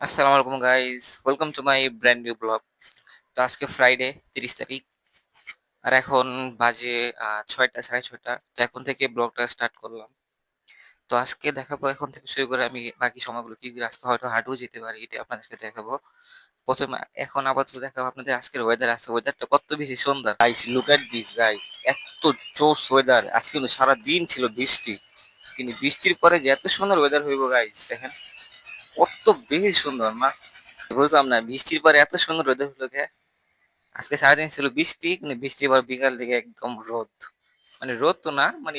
আসসালামু আলাইকুম guys welcome to my brand new vlog তো আজকে ফ্রাইডে তিরিশ তারিখ। আর এখন বাজে ছয়টা, সাড়ে ছয়টা। তো এখন থেকে ব্লগটা স্টার্ট করলাম। তো আজকে দেখাবো, এখন থেকে শুরু করে আমি বাকি সময়গুলো কি কি আজকে হয়তো হাঁটুও যেতে পারি এটা আপনাদেরকে দেখাবো। প্রথমে এখন আপাতত দেখাবো আপনাদের আজকের ওয়েদার আছে ওয়েদারটা কত বেশি সুন্দর। Guys look at this guys এত জোস ওয়েদার আজকে কিন্তু সারা দিন ছিল বৃষ্টি। কিন্তু বৃষ্টির পরে যে এত সুন্দর ওয়েদার হইব গাইস দেখেন। কত বেশি সুন্দর না বুঝলাম না, বৃষ্টির পরে এত সুন্দর রোদ হলো আজকে সারাদিন ছিল বৃষ্টি, কিন্তু বৃষ্টির পর বিকাল দিকে একদম রোদ। মানে রোদ তো না মানে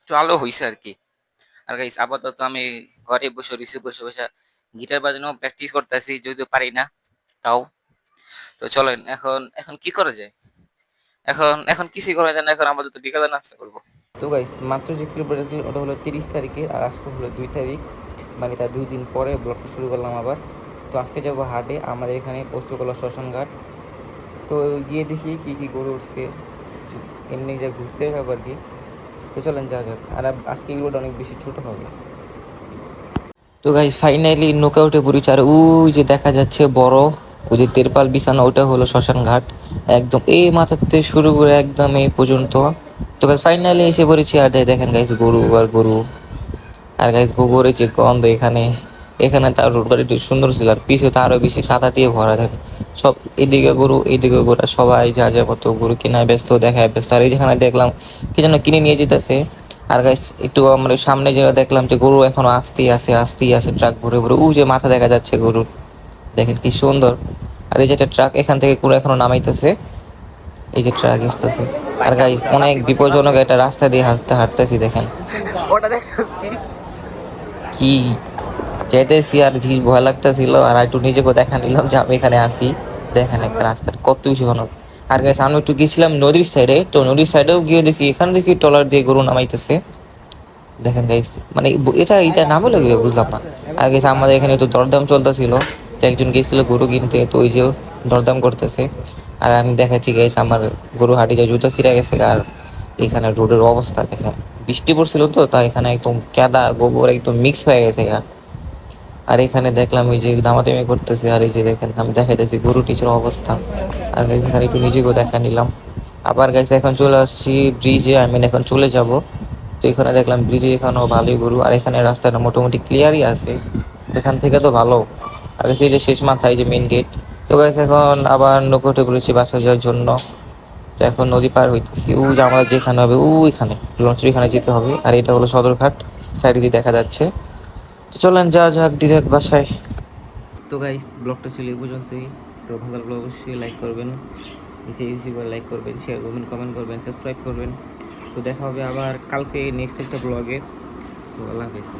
একটু আলো হয়েছে আর কি। আর গাইস আপাতত আমি ঘরে বসে রয়েছি বসে বসে গিটার বাজানো প্র্যাকটিস করতেছি, যদিও পারি না, তাও। তো চলেন, এখন এখন কি করা যায়? এখন এখন কিছুই করা যায় না, এখন আপাতত বিকালে নাস্তা করব। তো গাইস মাত্র যে কিলোমিটার, ওটা হলো তিরিশ তারিখে আর আজকে হলো দুই তারিখ। মানে তার দুই দিন পরে ব্লগটা শুরু করলাম আবার। তো আজকে যাব হাটে, আমাদের এখানে পোস্তকলা শ্মশান ঘাট। তো গিয়ে দেখি কী কী গরু উঠছে। এমনি যা ঘুরতে যাব আর কি। তো চলেন যা যাক। আর আজকে এগুলোটা অনেক বেশি ছোটো হবে। তো গাইস ফাইনালি নৌকা উঠে পড়েছে আর ওই যে দেখা যাচ্ছে বড়, ওই যে তেরপাল বিছানা ওটা হলো শ্মশান ঘাট। একদম এই মাথাতে শুরু করে একদম এই পর্যন্ত। তো গাইস ফাইনালি এসে পড়েছি। আর দেখেন গাইস গরু আর গরু। আর গাইস গোবরের যে গন্ধ এখানে এখানে তার রোডটা একটু সুন্দর ছিল আর পিছু তো আরও বেশি কাদা দিয়ে ভরা থাকে। সব এদিকে গরু এদিকে গরু সবাই যা যা মতো গরু কেনায় ব্যস্ত, দেখায় ব্যস্ত। আর এই যেখানে দেখলাম, কি যেন কিনে নিয়ে যেতেছে। আর গাইস একটু আমরা সামনে যেটা দেখলাম যে গরু এখনও আসতেই আছে আসতেই আছে ট্রাক ভরে ভরে। উ যে মাথা দেখা যাচ্ছে গরুর, দেখেন কি সুন্দর। আর এই যে একটা ট্রাক এখান থেকে পুরো এখনও নামাইতেছে। এই যে ট্রাক আসতেছে। আর গাইস অনেক বিপজ্জনক একটা রাস্তা দিয়ে হাঁটতে, হাঁটতেছি, দেখেন। ওটা দেখছ কি? যেতেছি আর জি ভয় লাগতেছিল আর একটু নিজেকে দেখা নিলাম যে আমি এখানে আসি দেখেন একটা রাস্তার কত বেশি ভালো। আর গাইস আমি একটু গেছিলাম নদীর সাইডে তো নদীর সাইডেও গিয়ে দেখি, এখানে দেখি ট্রলার দিয়ে গরু নামাইতেছে। দেখেন গাইস মানে এটা এটা নামও লাগবে বুঝলাম না। আর গাইস আমাদের এখানে তো দরদাম চলতেছিল। তো একজন গেছিল গরু কিনতে, তো ওই যে দরদাম করতেছে। আর আমি দেখাচ্ছি গাইস আমার গরু হাঁটি যা জুতা ছিঁড়ে গেছে। আর এখানে রোডের অবস্থা দেখেন বৃষ্টি পড়ছিল তো, তাই এখানে একদম কাদা গোবর একদম মিক্স হয়ে গেছে আর এখানে দেখলাম এই যে দামাদামি করতেছে, আর এই যে দেখেন, আমি দেখাইতেছি গরু টিচার অবস্থা। আর এখানে একটু নিজেকেও দেখা নিলাম। আবার গাইছে এখন চলে আসছি ব্রিজে আমি এখন চলে যাব। তো এখানে দেখলাম ব্রিজে এখানেও ভালোই গরু, আর এখানে রাস্তাটা মোটামুটি ক্লিয়ারই আছে। এখান থেকে তো ভালো। আর এই যে শেষ মাথায় যে মেইন গেট তো গাইছে এখন আবার নৌকোটে বলেছি বাসা যাওয়ার জন্য। তো এখন নদী পার হইতেছি। ও আমরা যেখানে হবে ওইখানে লঞ্চের এখানে যেতে হবে। আর এটা হলো সদরঘাট, সাইডে দিয়ে দেখা যাচ্ছে। তো চলেন, যা যাক ডিরেক্ট বাসায়। তো গাইস ব্লগটা ছিল এই পর্যন্তই। তো ভালো লাগলে অবশ্যই লাইক করবেন। বেশি বেশি করে লাইক করবেন শেয়ার করবেন কমেন্ট করবেন সাবস্ক্রাইব করবেন। তো দেখা হবে আবার কালকে নেক্সট একটা ব্লগে তো আল্লাহ হাফিজ।